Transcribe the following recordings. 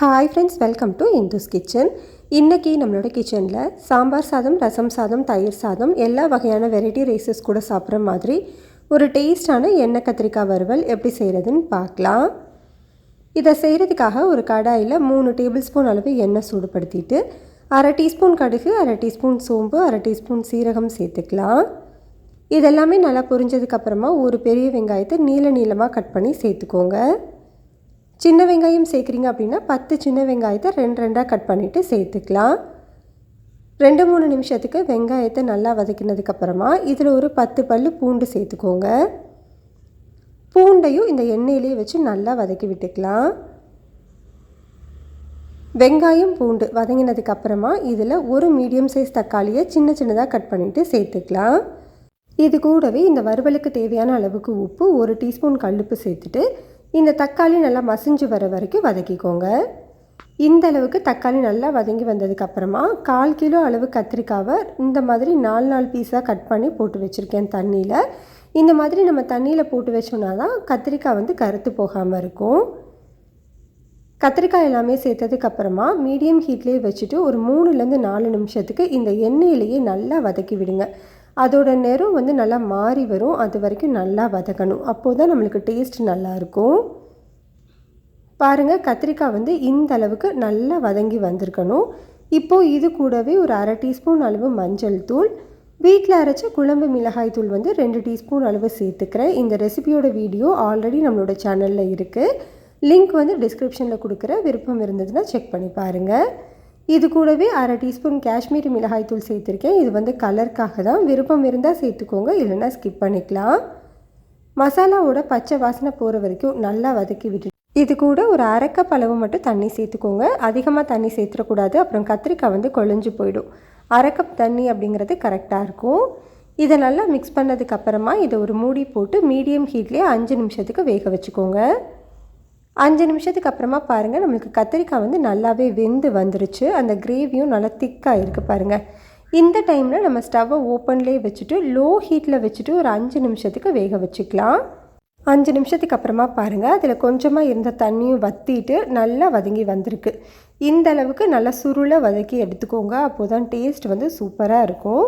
Hi friends welcome to Indu's kitchen இன்றைக்கி நம்மளோட கிச்சனில் சாம்பார் சாதம் ரசம் சாதம் தயிர் சாதம் எல்லா வகையான வெரைட்டி ரைஸஸ் கூட சாப்பிட்ற மாதிரி ஒரு டேஸ்டான எண்ணெய் கத்திரிக்காய் வறுவல் எப்படி செய்கிறதுன்னு பார்க்கலாம். இதை செய்கிறதுக்காக ஒரு கடாயில் மூணு டேபிள் ஸ்பூன் அளவு எண்ணெய் சூடுபடுத்திட்டு அரை டீஸ்பூன் கடுகு அரை டீஸ்பூன் சோம்பு அரை டீஸ்பூன் சீரகம் சேர்த்துக்கலாம். இதெல்லாமே நல்லா புரிஞ்சதுக்கப்புறமா ஒரு பெரிய வெங்காயத்தை நீள நீளமாக கட் பண்ணி சேர்த்துக்கோங்க. சின்ன வெங்காயம் சேர்க்குறீங்க அப்படின்னா பத்து சின்ன வெங்காயத்தை ரெண்டு ரெண்டாக கட் பண்ணிவிட்டு சேர்த்துக்கலாம். ரெண்டு மூணு நிமிஷத்துக்கு வெங்காயத்தை நல்லா வதக்கினதுக்கப்புறமா இதில் ஒரு பத்து பல் பூண்டு சேர்த்துக்கோங்க. பூண்டையும் இந்த எண்ணெயிலே வச்சு நல்லா வதக்கி விட்டுக்கலாம். வெங்காயம் பூண்டு வதங்கினதுக்கப்புறமா இதில் ஒரு மீடியம் சைஸ் தக்காளியை சின்ன சின்னதாக கட் பண்ணிவிட்டு சேர்த்துக்கலாம். இது கூடவே இந்த வறுவலுக்கு தேவையான அளவுக்கு உப்பு ஒரு டீஸ்பூன் கல்லுப்பு சேர்த்துட்டு இந்த தக்காளி நல்லா மசிஞ்சு வர வரைக்கும் வதக்கிக்கோங்க. இந்த அளவுக்கு தக்காளி நல்லா வதங்கி வந்ததுக்கப்புறமா கால் கிலோ அளவு கத்திரிக்காவை இந்த மாதிரி நாலு நாலு பீஸாக கட் பண்ணி போட்டு வச்சுருக்கேன் தண்ணியில். இந்த மாதிரி நம்ம தண்ணியில் போட்டு வச்சோன்னா தான் கத்திரிக்காய் வந்து கருத்து போகாமல் இருக்கும். கத்திரிக்காய் எல்லாமே சேர்த்ததுக்கப்புறமா மீடியம் ஹீட்லேயே வச்சுட்டு ஒரு மூணுலேருந்து நாலு நிமிஷத்துக்கு இந்த எண்ணெயிலேயே நல்லா வதக்கி விடுங்க. அதோட நிறம் வந்து நல்லா மாறி வரும். அது வரைக்கும் நல்லா வதக்கணும். அப்போது தான் நம்மளுக்கு டேஸ்ட் நல்லாயிருக்கும் பாருங்கள் கத்திரிக்காய் வந்து இந்த அளவுக்கு நல்லா வதங்கி வந்திருக்கணும். இப்போது இது கூடவே ஒரு அரை டீஸ்பூன் அளவு மஞ்சள் தூள். வீட்டில் அரைச்ச குழம்பு மிளகாய் தூள் வந்து ரெண்டு டீஸ்பூன் அளவு சேர்த்துக்கிறேன். இந்த ரெசிபியோட வீடியோ ஆல்ரெடி நம்மளோட சேனலில் இருக்குது லிங்க் வந்து டிஸ்கிரிப்ஷனில் கொடுக்குற விருப்பம் இருந்ததுன்னா செக் பண்ணி பாருங்கள் இது கூடவே அரை டீஸ்பூன் காஷ்மீரி மிளகாய் தூள் சேர்த்துருக்கேன். இது வந்து கலருக்காக தான். விருப்பம் இருந்தால் சேர்த்துக்கோங்க. இல்லைன்னா ஸ்கிப் பண்ணிக்கலாம். மசாலாவோட பச்சை வாசனை போகிற வரைக்கும் நல்லா வதக்கி விட்டு இது கூட ஒரு அரைக்கப் அளவு மட்டும் தண்ணி சேர்த்துக்கோங்க. அதிகமாக தண்ணி சேர்த்துடக்கூடாது. அப்புறம் கத்திரிக்காய் வந்து கொழிஞ்சு போயிடும். அரைக்கப் தண்ணி அப்படிங்கிறது கரெக்டாக இருக்கும். இதை நல்லா மிக்ஸ் பண்ணதுக்கப்புறமா இதை ஒரு மூடி போட்டு மீடியம் ஹீட்லேயே அஞ்சு நிமிஷத்துக்கு வேக வச்சுக்கோங்க. அஞ்சு நிமிஷத்துக்கு அப்புறமா பாருங்கள் நம்மளுக்கு கத்திரிக்காய் வந்து நல்லாவே வெந்து வந்துருச்சு. அந்த கிரேவியும் நல்லா திக்காக இருக்குது பாருங்கள் இந்த டைமில் நம்ம ஸ்டவ்வை ஓப்பன்லேயே வச்சுட்டு லோ ஹீட்டில் வச்சுட்டு ஒரு அஞ்சு நிமிஷத்துக்கு வேக வச்சுக்கலாம். அஞ்சு நிமிஷத்துக்கு அப்புறமா பாருங்கள் அதில் கொஞ்சமாக இருந்த தண்ணியும் வற்றிட்டு நல்லா வதங்கி வந்திருக்கு. இந்த அளவுக்கு நல்லா சுருளை வதக்கி எடுத்துக்கோங்க அப்போ தான் டேஸ்ட் வந்து சூப்பராக இருக்கும்.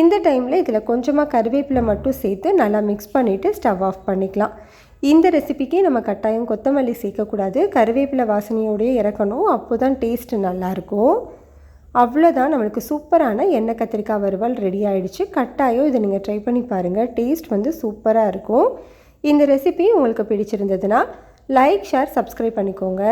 இந்த டைமில் இதில் கொஞ்சமாக கருவேப்பிலை மட்டும் சேர்த்து நல்லா மிக்ஸ் பண்ணிவிட்டு ஸ்டவ் ஆஃப் பண்ணிக்கலாம். இந்த ரெசிபிக்கே நம்ம கட்டாயம் கொத்தமல்லி சேர்க்கக்கூடாது. கருவேப்பிலை வாசனையோடையே இறக்கணும். அப்போ தான் டேஸ்ட்டு நல்லாயிருக்கும். அவ்வளோதான் நம்மளுக்கு சூப்பரான எண்ணெய் கத்திரிக்காய் வறுவல் ரெடி ஆகிடுச்சு கட்டாயம் இதை நீங்கள் ட்ரை பண்ணி பாருங்கள் டேஸ்ட் வந்து சூப்பராக இருக்கும். இந்த ரெசிபி உங்களுக்கு பிடிச்சிருந்ததுன்னா லைக் ஷேர் சப்ஸ்கிரைப் பண்ணிக்கோங்க.